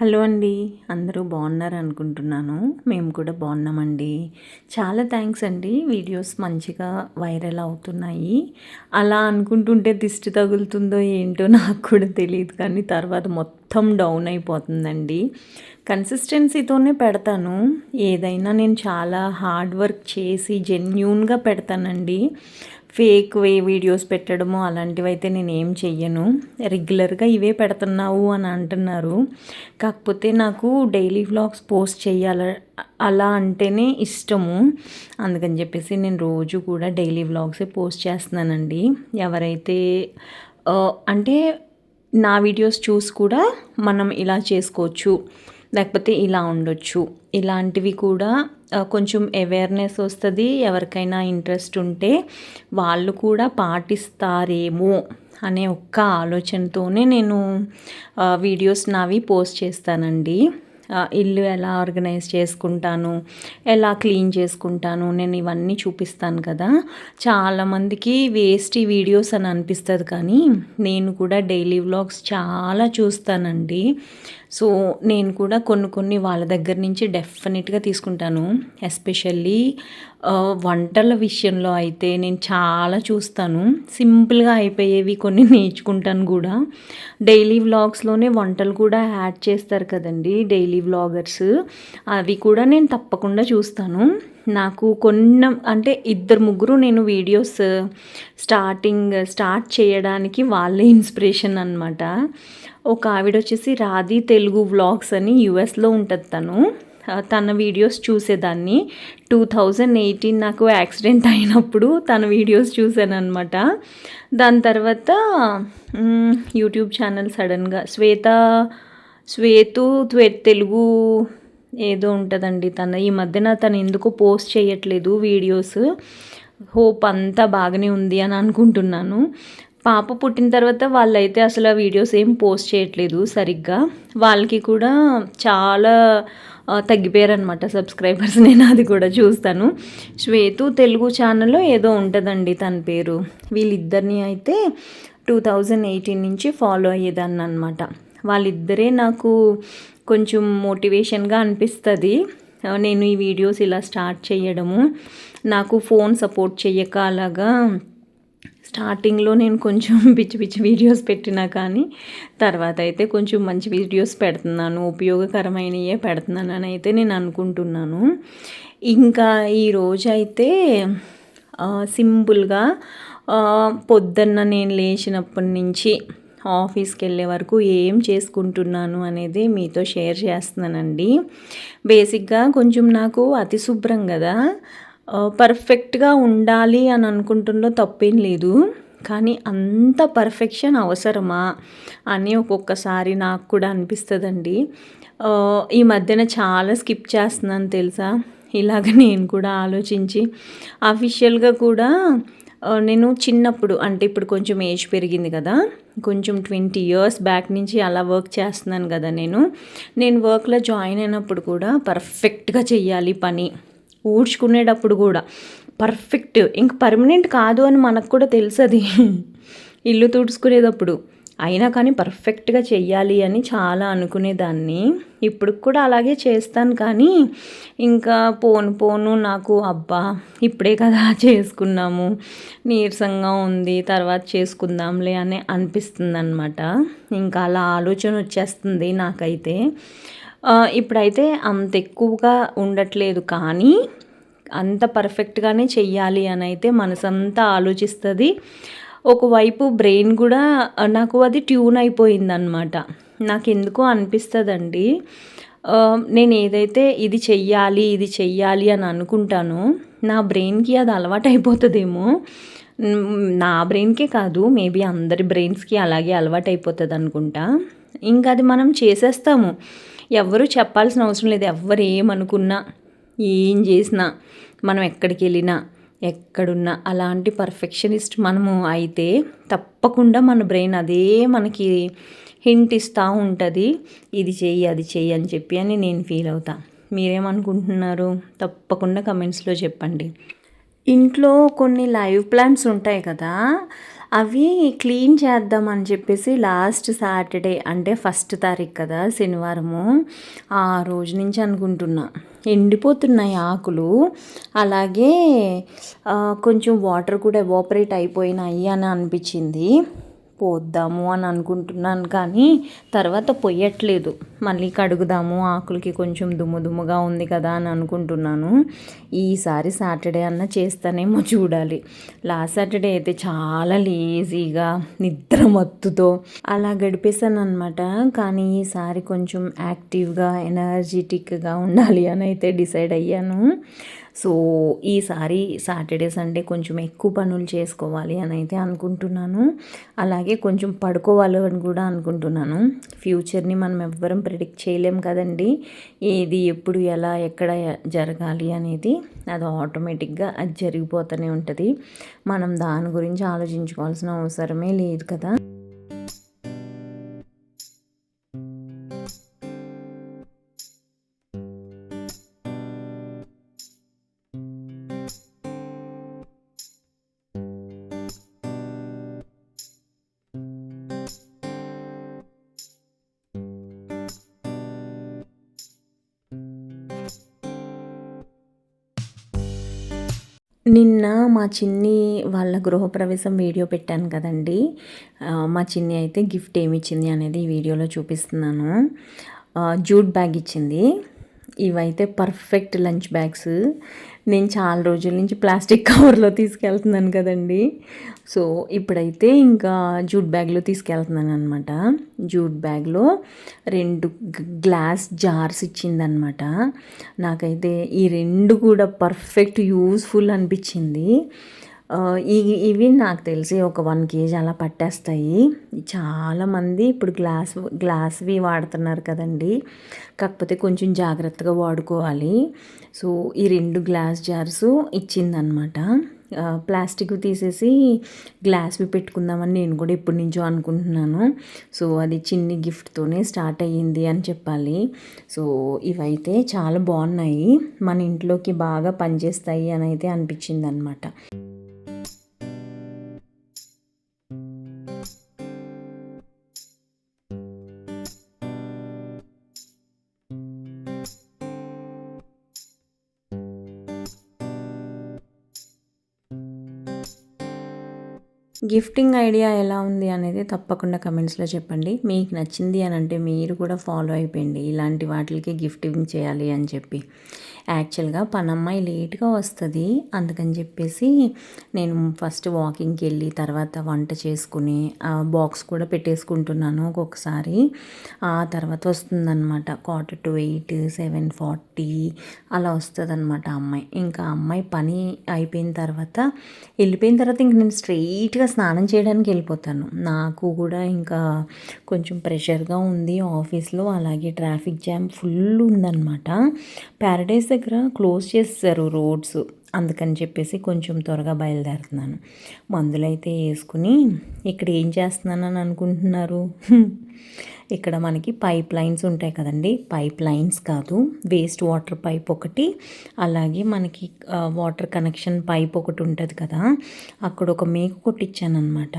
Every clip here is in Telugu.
హలో అండి. అందరూ బాగున్నారు అనుకుంటున్నాను మేము కూడా బాగున్నామండి. చాలా థ్యాంక్స్ అండి. వీడియోస్ మంచిగా వైరల్ అవుతున్నాయి. అలా అనుకుంటుంటే దిష్టి తగులుతుందో ఏంటో నాకు కూడా తెలియదు కానీ తర్వాత మొత్తం డౌన్ అయిపోతుందండి. కన్సిస్టెన్సీతోనే పెడతాను. ఏదైనా నేను చాలా హార్డ్ వర్క్ చేసి జెన్యున్గా పెడతానండి. ఫేక్ వే వీడియోస్ పెట్టడము అలాంటివి అయితే నేను ఏం చెయ్యను. రెగ్యులర్గా ఇవే పెడుతున్నావు అని అంటున్నారు. కాకపోతే నాకు డైలీ వ్లాగ్స్ పోస్ట్ చేయాల అలా అంటేనే ఇష్టము. అందుకని చెప్పేసి నేను రోజు కూడా డైలీ వ్లాగ్సే పోస్ట్ చేస్తున్నానండి. ఎవరైతే అంటే నా వీడియోస్ చూసి కూడా మనం ఇలా చేసుకోవచ్చు. లేకపోతే ఇలా ఉండొచ్చు. ఇలాంటివి కూడా కొంచెం అవేర్నెస్ వస్తుంది. ఎవరికైనా ఇంట్రెస్ట్ ఉంటే వాళ్ళు కూడా పాటిస్తారేమో అనే ఒక్క ఆలోచనతోనే నేను వీడియోస్ నావి పోస్ట్ చేస్తానండి. ఇల్లు ఎలా ఆర్గనైజ్ చేసుకుంటాను ఎలా క్లీన్ చేసుకుంటాను నేను ఇవన్నీ చూపిస్తాను కదా. చాలామందికి వేస్ట్ వీడియోస్ అని అనిపిస్తుంది కానీ నేను కూడా డైలీ వ్లాగ్స్ చాలా చూస్తానండి. సో నేను కూడా కొన్ని కొన్ని వాళ్ళ దగ్గర నుంచి డెఫినెట్గా తీసుకుంటాను. ఎస్పెషల్లీ వంటల విషయంలో అయితే నేను చాలా చూస్తాను. సింపుల్గా అయిపోయేవి కొన్ని నేర్చుకుంటాను కూడా. డైలీ వ్లాగ్స్లోనే వంటలు కూడా యాడ్ చేస్తారు కదండి. డైలీ వ్లాగర్స్ అవి కూడా నేను తప్పకుండా చూస్తాను. నాకు కొన్న అంటే ఇద్దరు ముగ్గురు నేను వీడియోస్ స్టార్టింగ్ స్టార్ట్ చేయడానికి వాళ్ళే ఇన్స్పిరేషన్ అనమాట ఒక ఆవిడ వచ్చేసి రాధి తెలుగు వ్లాగ్స్ అని యుఎస్లో ఉంటుంది తను. తన వీడియోస్ చూసేదాన్ని. టూ థౌజండ్ ఎయిటీన్ నాకు యాక్సిడెంట్ అయినప్పుడు తన వీడియోస్ చూశాను అనమాట దాని తర్వాత యూట్యూబ్ ఛానల్ సడన్గా శ్వేత శ్వేతు తెలుగు ఏదో ఉంటుందండి తన. ఈ మధ్యన తను ఎందుకు పోస్ట్ చేయట్లేదు వీడియోస్. హోప్ అంతా బాగానే ఉంది అని అనుకుంటున్నాను. పాప పుట్టిన తర్వాత వాళ్ళైతే అసలు ఆ వీడియోస్ ఏం పోస్ట్ చేయట్లేదు సరిగ్గా. వాళ్ళకి కూడా చాలా తగ్గిపోయారనమాట సబ్స్క్రైబర్స్. నేను అది కూడా చూస్తాను. శ్వేతు తెలుగు ఛానల్లో ఏదో ఉంటుందండి తన పేరు. వీళ్ళిద్దరిని అయితే టూ థౌజండ్ ఎయిటీన్ నుంచి ఫాలో అయ్యేదాన్ని అనమాట వాళ్ళిద్దరే నాకు కొంచెం మోటివేషన్గా అనిపిస్తుంది. నేను ఈ వీడియోస్ ఇలా స్టార్ట్ చేయడము నాకు ఫోన్ సపోర్ట్ చేయక అలాగా స్టార్టింగ్లో నేను కొంచెం పిచ్చి పిచ్చి వీడియోస్ పెట్టినా కానీ తర్వాత అయితే కొంచెం మంచి వీడియోస్ పెడుతున్నాను ఉపయోగకరమైనవే పెడుతున్నాను అని అయితే నేను అనుకుంటున్నాను. ఇంకా ఈరోజు అయితే సింపుల్గా పొద్దున్న నేను లేచినప్పటి నుంచి ఆఫీస్కి వెళ్ళే వరకు ఏం చేసుకుంటున్నాను అనేది మీతో షేర్ చేస్తున్నానండి. బేసిక్గా కొంచెం నాకు అతి శుభ్రం కదా. పర్ఫెక్ట్గా ఉండాలి అని అనుకుంటుండో తప్పేం లేదు. కానీ అంత పర్ఫెక్షన్ అవసరమా అని ఒక్కొక్కసారి నాకు కూడా అనిపిస్తుందండి. ఈ మధ్యన చాలా స్కిప్ చేస్తున్నాను తెలుసా? ఇలాగ నేను కూడా ఆలోచించి అఫీషియల్గా కూడా నేను చిన్నప్పుడు అంటే ఇప్పుడు కొంచెం ఏజ్ పెరిగింది కదా కొంచెం ట్వంటీ ఇయర్స్ బ్యాక్ నుంచి అలా వర్క్ చేస్తున్నాను కదా నేను. నేను వర్క్లో జాయిన్ అయినప్పుడు కూడా పర్ఫెక్ట్గా చెయ్యాలి పని. ఊడ్చుకునేటప్పుడు కూడా పర్ఫెక్ట్. ఇంక పర్మనెంట్ కాదు అని మనకు కూడా తెలుసు అది ఇల్లు తుడుచుకునేటప్పుడు. అయినా కానీ పర్ఫెక్ట్గా చెయ్యాలి అని చాలా అనుకునేదాన్ని. ఇప్పుడు కూడా అలాగే చేస్తాను కానీ ఇంకా పోను పోను నాకు అబ్బా ఇప్పుడే కదా చేసుకున్నాము నీరసంగా ఉంది తర్వాత చేసుకుందాంలే అని అనిపిస్తుంది అనమాట ఇంకా అలా ఆలోచన వచ్చేస్తుంది నాకైతే. ఇప్పుడైతే అంత ఎక్కువగా ఉండట్లేదు కానీ అంత పర్ఫెక్ట్గానే చెయ్యాలి అని అయితే మనసంతా ఆలోచిస్తుంది. ఒకవైపు బ్రెయిన్ కూడా నాకు అది ట్యూన్ అయిపోయిందనమాట నాకు ఎందుకో అనిపిస్తుందండి నేను ఏదైతే ఇది చెయ్యాలి ఇది చెయ్యాలి అని అనుకుంటానో నా బ్రెయిన్కి అది అలవాటు అయిపోతుందేమో నా బ్రెయిన్కే కాదు మేబీ అందరి బ్రెయిన్స్కి అలాగే అలవాటు అయిపోతుంది అనుకుంటా ఇంకా అది మనం చేసేస్తాము. ఎవరు చెప్పాల్సిన అవసరం లేదు. ఎవరు ఏమనుకున్నా ఏం చేసినా మనం ఎక్కడికి వెళ్ళినా ఎక్కడున్నా అలాంటి పర్ఫెక్షనిస్ట్ మనము అయితే తప్పకుండా మన బ్రెయిన్ అదే మనకి హింట్ ఇస్తూ ఉంటుంది. ఇది చెయ్యి అది చెయ్యి అని చెప్పి అని నేను ఫీల్ అవుతా. మీరేమనుకుంటున్నారు? తప్పకుండా కమెంట్స్లో చెప్పండి. ఇంట్లో కొన్ని లైవ్ ప్లాంట్స్ ఉంటాయి కదా అవి క్లీన్ చేద్దామని చెప్పేసి లాస్ట్ సాటర్డే అంటే ఫస్ట్ తారీఖు కదా శనివారము ఆ రోజు నుంచి అనుకుంటున్నా. ఎండిపోతున్నాయి ఆకులు. అలాగే కొంచెం వాటర్ కూడా ఎవాపరేట్ అయిపోయినాయి అని అనిపించింది. పోద్దాము అని అనుకుంటున్నాను కానీ తర్వాత పొయ్యట్లేదు మళ్ళీ కడుగుదాము ఆకులకి కొంచెం దుమ్ము దుమ్ముగా ఉంది కదా అని అనుకుంటున్నాను. ఈసారి సాటర్డే అన్న చేస్తానేమో చూడాలి. లాస్ట్ సాటర్డే అయితే చాలా లేజీగా నిద్ర మత్తుతో అలా గడిపేశాను అనమాట కానీ ఈసారి కొంచెం యాక్టివ్గా ఎనర్జెటిక్గా ఉండాలి అని అయితే డిసైడ్ అయ్యాను. సో ఈసారి సాటర్డే సండే కొంచెం ఎక్కువ పనులు చేసుకోవాలి అని అయితే అనుకుంటున్నాను. అలాగే కొంచెం పడుకోవాలి అని కూడా అనుకుంటున్నాను. ఫ్యూచర్ని మనం ఎవ్వరం ప్రిడిక్ట్ చేయలేం కదండి. ఏది ఎప్పుడు ఎలా ఎక్కడ జరగాలి అనేది అది ఆటోమేటిక్గా అది జరిగిపోతూనే ఉంటుంది. మనం దాని గురించి ఆలోచించుకోవాల్సిన అవసరమే లేదు కదా. నిన్న మా చిన్ని వాళ్ళ గృహప్రవేశం వీడియో పెట్టాను కదండి. మా చిన్ని అయితే గిఫ్ట్ ఏమి ఇచ్చింది అనేది ఈ వీడియోలో చూపిస్తున్నాను. జూట్ బ్యాగ్ ఇచ్చింది. ఇవైతే పర్ఫెక్ట్ లంచ్ బ్యాగ్స్. నేను చాలా రోజుల నుంచి ప్లాస్టిక్ కవర్లో తీసుకెళ్తున్నాను కదండి. సో ఇప్పుడైతే ఇంకా జూట్ బ్యాగ్లో తీసుకెళ్తున్నాను అనమాట జూట్ బ్యాగ్లో రెండు గ్లాస్ జార్స్ ఇచ్చిందనమాట నాకైతే ఈ రెండు కూడా పర్ఫెక్ట్ యూస్ఫుల్ అనిపించింది. ఇవి ఇవి నాకు తెలిసి ఒక వన్ కేజీ అలా పట్టేస్తాయి. చాలామంది ఇప్పుడు గ్లాస్ గ్లాస్వి వాడుతున్నారు కదండి. కాకపోతే కొంచెం జాగ్రత్తగా వాడుకోవాలి. సో ఈ రెండు గ్లాస్ జార్స్ ఇచ్చిందనమాట ప్లాస్టిక్ తీసేసి గ్లాస్వి పెట్టుకుందామని నేను కూడా ఎప్పటి నుంచో అనుకుంటున్నాను. సో అది చిన్ని గిఫ్ట్తోనే స్టార్ట్ అయ్యింది అని చెప్పాలి. సో ఇవైతే చాలా బాగున్నాయి. మన ఇంట్లోకి బాగా పనిచేస్తాయి అని అయితే అనిపించింది అనమాట గిఫ్టింగ్ ఐడియా ఎలా ఉంది అనేది తప్పకుండా కమెంట్స్లో చెప్పండి. మీకు నచ్చింది అని అంటే మీరు కూడా ఫాలో అయిపోయింది ఇలాంటి వాటికి గిఫ్టింగ్ చేయాలి అని చెప్పి. యాక్చువల్గా పనమ్మాయి లేట్గా వస్తుంది. అందుకని చెప్పేసి నేను ఫస్ట్ వాకింగ్కి వెళ్ళి తర్వాత వంట చేసుకుని ఆ బాక్స్ కూడా పెట్టేసుకుంటున్నాను ఒక్కొక్కసారి. ఆ తర్వాత వస్తుందన్నమాట. Quarter to eight seven forty అలా వస్తుంది అనమాట అమ్మాయి. ఇంకా అమ్మాయి పని అయిపోయిన తర్వాత వెళ్ళిపోయిన తర్వాత ఇంక నేను స్ట్రెయిట్గా స్నానం చేయడానికి వెళ్ళిపోతాను. నాకు కూడా ఇంకా కొంచెం ప్రెషర్గా ఉంది ఆఫీస్లో. అలాగే ట్రాఫిక్ జామ్ ఫుల్ ఉందన్నమాట. ప్యారడైస్ దగ్గర క్లోజ్ చేస్తారు రోడ్స్ అందుకని చెప్పేసి కొంచెం త్వరగా బయలుదేరుతున్నాను. మందులైతే వేసుకుని ఇక్కడ ఏం చేస్తున్నానని అనుకుంటున్నారు? ఇక్కడ మనకి పైప్ లైన్స్ ఉంటాయి కదండి. పైప్ లైన్స్ కాదు. వేస్ట్ వాటర్ పైప్ ఒకటి. అలాగే మనకి వాటర్ కనెక్షన్ పైప్ ఒకటి ఉంటుంది కదా. అక్కడ ఒక మేక కొట్టించాను అనమాట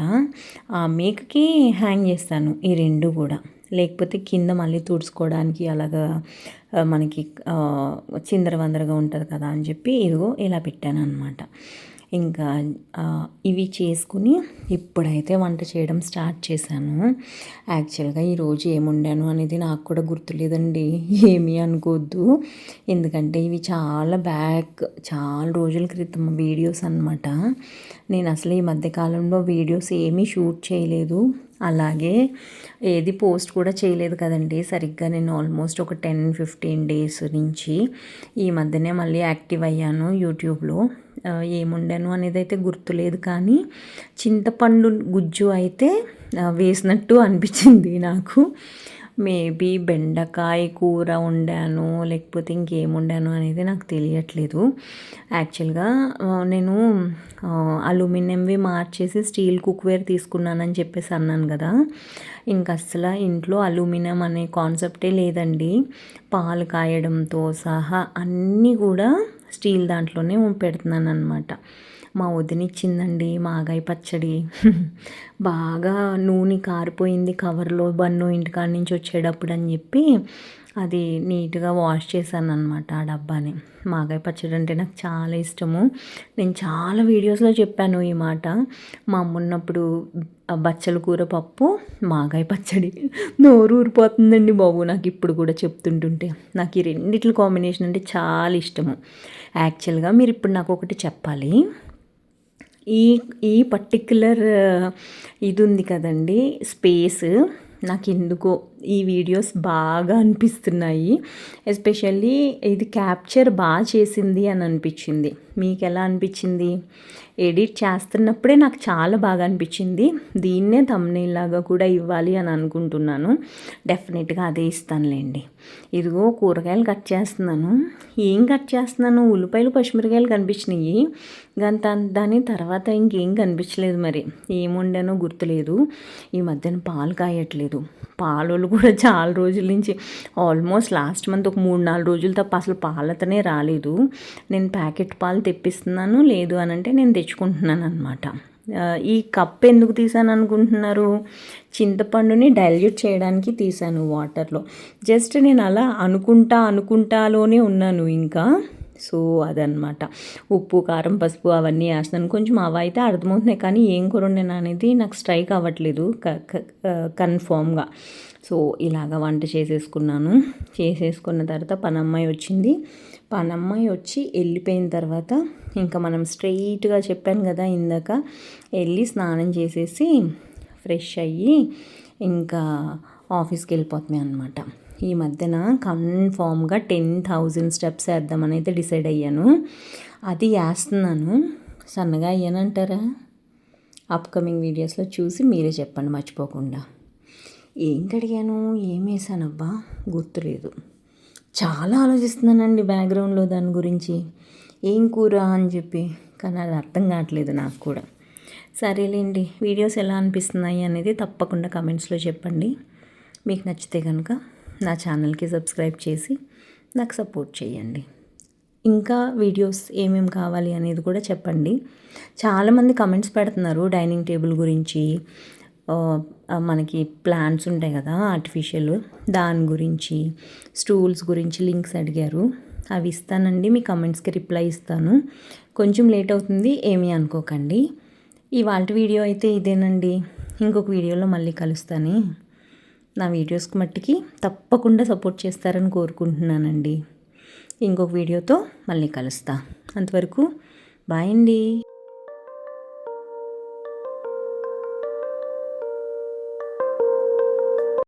ఆ మేకకి హ్యాంగ్ చేస్తాను ఈ రెండు కూడా. లేకపోతే కింద మళ్ళీ తుడుచుకోవడానికి అలాగా మనకి చిందరవందరగా ఉంటుంది కదా అని చెప్పి ఇదిగో ఇలా పెట్టాను అనమాట ఇంకా ఇవి చేసుకుని ఇప్పుడైతే వంట చేయడం స్టార్ట్ చేశాను. యాక్చువల్గా ఈరోజు ఏముండాను అనేది నాకు కూడా గుర్తులేదండి. ఏమీ అనుకోవద్దు. ఎందుకంటే ఇవి చాలా బ్యాక్ చాలా రోజుల క్రితం వీడియోస్ అనమాట నేను అసలు ఈ మధ్యకాలంలో వీడియోస్ ఏమీ షూట్ చేయలేదు. అలాగే ఏది పోస్ట్ కూడా చేయలేదు కదండి. సరిగ్గా నేను ఆల్మోస్ట్ ఒక టెన్ ఫిఫ్టీన్ డేస్ నుంచి ఈ మధ్యనే మళ్ళీ యాక్టివ్ అయ్యాను యూట్యూబ్లో. ఏముండాను అనేది అయితే గుర్తులేదు కానీ చింతపండు గుజ్జు అయితే వేసినట్టు అనిపించింది నాకు. మేబీ బెండకాయ కూర వండాను లేకపోతే ఇంకేం వండాను అనేది నాకు తెలియట్లేదు. యాక్చువల్గా నేను అల్యూమినియంవి మార్చేసి స్టీల్ కుక్వేర్ తీసుకున్నానని చెప్పేసి అన్నాను కదా. ఇంకా అసలు ఇంట్లో అల్యూమినియం అనే కాన్సెప్టే లేదండి. పాలు కాయడంతో సహా అన్నీ కూడా స్టీల్ దాంట్లోనే పెడుతున్నాను అనమాట మా వదిన ఇచ్చిందండి మాగాయ పచ్చడి. బాగా నూనె కారిపోయింది కవర్లో బన్ను ఇంటికాడ నుంచి వచ్చేటప్పుడు అని చెప్పి అది నీట్గా వాష్ చేశాను అనమాట ఆ డబ్బాని. మాగాయ పచ్చడి అంటే నాకు చాలా ఇష్టము. నేను చాలా వీడియోస్లో చెప్పాను ఈ మాట. మా అమ్మ ఉన్నప్పుడు బచ్చల కూర పప్పు మాగాయ పచ్చడి. నోరు ఊరిపోతుందండి బాబు నాకు ఇప్పుడు కూడా చెప్తుంటుంటే. నాకు ఈ రెండిట్ల కాంబినేషన్ అంటే చాలా ఇష్టము. యాక్చువల్గా మీరు ఇప్పుడు నాకు ఒకటి చెప్పాలి. ఈ ఈ పర్టిక్యులర్ ఇది ఉంది కదండి స్పేస్. నాకు ఎందుకో ఈ వీడియోస్ బాగా అనిపిస్తున్నాయి. ఎస్పెషల్లీ ఇది క్యాప్చర్ బాగా చేసింది అని అనిపించింది. మీకు ఎలా అనిపించింది? ఎడిట్ చేస్తున్నప్పుడే నాకు చాలా బాగా అనిపించింది. దీన్నే లాగా కూడా ఇవ్వాలి అని అనుకుంటున్నాను. డెఫినెట్గా అదే ఇస్తానులేండి. ఇదిగో కూరగాయలు కట్ చేస్తున్నాను. ఏం కట్ చేస్తున్నాను? ఉల్లిపాయలు పచ్చిమిరకాయలు కనిపించినాయి. గంత దాని తర్వాత ఇంకేం కనిపించలేదు మరి. ఏముండనో గుర్తులేదు. ఈ మధ్యన పాలు కాయట్లేదు. పాలు కూడా చాలా రోజుల నుంచి ఆల్మోస్ట్ లాస్ట్ మంత్ ఒక మూడు నాలుగు రోజుల తప్ప అసలు పాలతనే రాలేదు. నేను ప్యాకెట్ పాలు తెప్పిస్తున్నాను లేదు అని అంటే నేను తెచ్చుకుంటున్నాను అనమాట ఈ కప్ ఎందుకు తీసాను అనుకుంటున్నారు? చింతపండుని డైల్యూట్ చేయడానికి తీసాను వాటర్లో జస్ట్ నేను అలా అనుకుంటా అనుకుంటాలోనే ఉన్నాను ఇంకా. సో అదనమాట ఉప్పు కారం పసుపు అవన్నీ వేస్తున్నాను. కొంచెం అవి అయితే అర్థమవుతున్నాయి కానీ ఏం కూర నేను అనేది నాకు స్ట్రైక్ అవ్వట్లేదు కన్ఫామ్గా. సో ఇలాగ వంట చేసేసుకున్నాను. చేసేసుకున్న తర్వాత పనమ్మాయి వచ్చింది. పనమ్మాయి వచ్చి వెళ్ళిపోయిన తర్వాత ఇంకా మనం స్ట్రైట్గా చెప్పాను కదా ఇందాక వెళ్ళి స్నానం చేసేసి ఫ్రెష్ అయ్యి ఇంకా ఆఫీస్కి వెళ్ళిపోతున్నాయి అనమాట ఈ మధ్యన కన్ఫామ్గా టెన్ థౌజండ్ స్టెప్స్ వేద్దామని అయితే డిసైడ్ అయ్యాను. అది వేస్తున్నాను. సన్నగా అయ్యానంటారా? అప్కమింగ్ వీడియోస్లో చూసి మీరే చెప్పండి మర్చిపోకుండా. ఏం కడిగాను? ఏం వేసానబ్బా? గుర్తులేదు. చాలా ఆలోచిస్తున్నానండి బ్యాక్గ్రౌండ్లో దాని గురించి. ఏం కూర అని చెప్పి. కానీ అది అర్థం కావట్లేదు నాకు కూడా. సరేలేండి. వీడియోస్ ఎలా అనిపిస్తున్నాయి అనేది తప్పకుండా కమెంట్స్లో చెప్పండి. మీకు నచ్చితే కనుక నా ఛానల్కి సబ్స్క్రైబ్ చేసి నాకు సపోర్ట్ చేయండి. ఇంకా వీడియోస్ ఏమేమి కావాలి అనేది కూడా చెప్పండి. చాలామంది కమెంట్స్ పెడుతున్నారు డైనింగ్ టేబుల్ గురించి. మనకి ప్లాంట్స్ ఉంటాయి కదా ఆర్టిఫిషియల్. దాని గురించి స్టూల్స్ గురించి లింక్స్ అడిగారు. అవి ఇస్తానండి మీ కమెంట్స్కి రిప్లై ఇస్తాను. కొంచెం లేట్ అవుతుంది ఏమీ అనుకోకండి. ఇవాళ వీడియో అయితే ఇదేనండి. ఇంకొక వీడియోలో మళ్ళీ కలుస్తాను. నా వీడియోస్కి మట్టికి తప్పకుండా సపోర్ట్ చేస్తారని కోరుకుంటున్నానండి. ఇంకొక వీడియోతో మళ్ళీ కలుస్తా. అంతవరకు బాయ్ అండి.